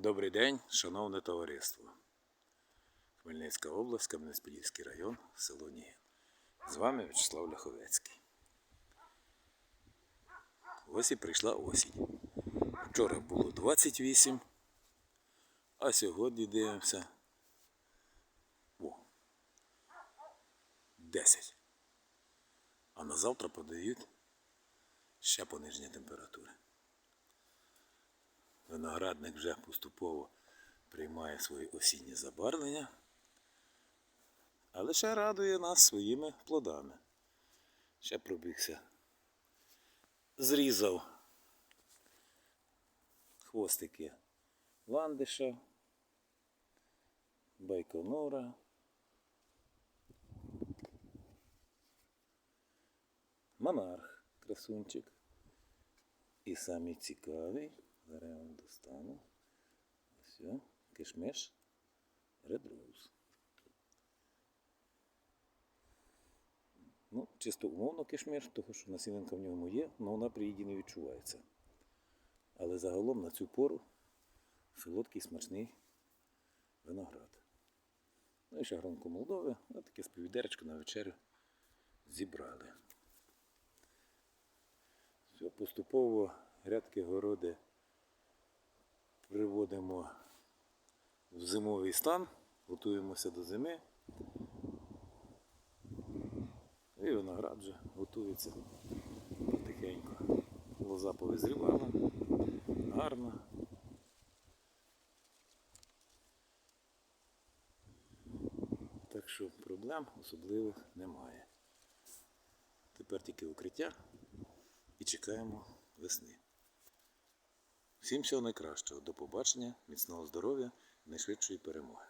Добрий день, шановне товариство. Хмельницька область, Кам'янець-Подільський район, село Нігін. З вами Вячеслав Ляховецький. Ось і прийшла осінь. Вчора було 28, а сьогодні дивимося. О, 10. А на завтра подають ще пониження температури. Виноградник вже поступово приймає свої осінні забарвлення, але ще радує нас своїми плодами. Ще пробігся. Зрізав хвостики ландиша, байконура. Монарх, красунчик. І самий цікавий, зараз я вам достану. О, кишмиш Rose. Ну, чисто умовно кишмиш, тому що насінинка в ньому є, але вона при їді не відчувається. Але загалом на цю пору солодкий смачний виноград. Ну і ще гронко Молдови, ось таке сповідеречко на вечерю зібрали. Все, поступово грядки городи приводимо в зимовий стан, готуємося до зими. І виноград вже готується потихеньку. Лоза повизрівала, гарна. Так що проблем особливих немає. Тепер тільки укриття і чекаємо весни. Всім всього найкращого. До побачення, міцного здоров'я, найшвидшої перемоги.